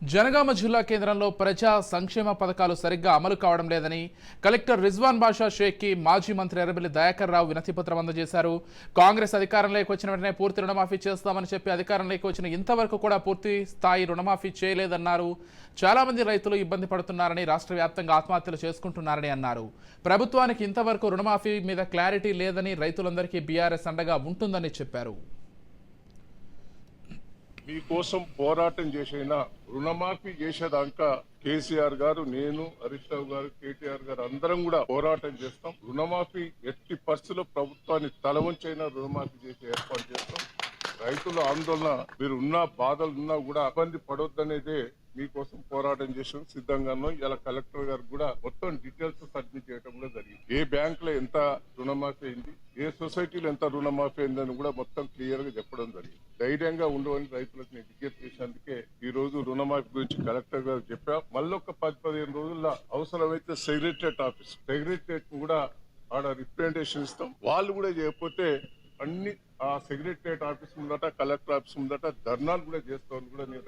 జనగామ జిల్లా కేంద్రంలో ప్రజా సంక్షేమ పథకాలు సరిగ్గా అమలు కావడం లేదని కలెక్టర్ రిజ్వాన్ బాషా షేక్కి మాజీ మంత్రి ఎర్రబెల్లి దయాకర్ రావు వినతిపత్రం అందజేశారు. కాంగ్రెస్ అధికారంలోకి వచ్చిన వెంటనే పూర్తి రుణమాఫీ చేస్తామని చెప్పి అధికారంలోకి వచ్చిన ఇంతవరకు కూడా పూర్తి స్థాయి రుణమాఫీ చేయలేదన్నారు. చాలామంది రైతులు ఇబ్బంది పడుతున్నారని రాష్ట్ర వ్యాప్తంగా ఆత్మహత్యలు చేసుకుంటున్నారని అన్నారు. ప్రభుత్వానికి ఇంతవరకు రుణమాఫీ మీద క్లారిటీ లేదని రైతులందరికీ బీఆర్ఎస్ అండగా ఉంటుందని చెప్పారు. మీకోసం పోరాటం చేసైనా రుణమాఫీ చేసేదాకా కేసీఆర్ గారు నేను హరీష్ రావు గారు కేటీఆర్ గారు అందరం కూడా పోరాటం చేస్తాం. రుణమాఫీ ఎట్టి పరిస్థితుల్లో ప్రభుత్వాన్ని తల వంచైనా రుణమాఫీ చేసే ఏర్పాటు రైతుల ఆందోళన మీరు ఉన్న బాధలు ఉన్నా కూడా ఇబ్బంది పడొద్దనేదే మీకోసం పోరాటం చేసిన సిద్ధంగా ఉన్నాం ఇలా కలెక్టర్ గారు కూడా మొత్తం డీటెయిల్స్ సబ్మిట్ చేయడం కూడా జరిగింది. ఏ బ్యాంక్లో ఎంత రుణమాఫీ అయింది ఏ సొసైటీలో ఎంత రుణమాఫీ అయిందని కూడా మొత్తం క్లియర్గా చెప్పడం జరిగింది. ధైర్యంగా ఉండవని రైతులకు నేను విజ్ఞప్తి చేసినందుకే ఈ రోజు రుణమాఫీ గురించి కలెక్టర్ గారు చెప్పా. మళ్ళొక పది పదిహేను రోజుల్లో అవసరమైతే సెక్రటరియట్ ఆఫీస్ సెక్రటరియట్ కూడా ఆడ రిప్రజెంటేషన్ ఇస్తాం. వాళ్ళు కూడా చేయకపోతే అన్ని ఆ సెక్రటరియట్ ఆఫీస్ ముందట కలెక్టర్ ఆఫీస్ ముందట ధర్నాలు కూడా చేస్తామని కూడా నేను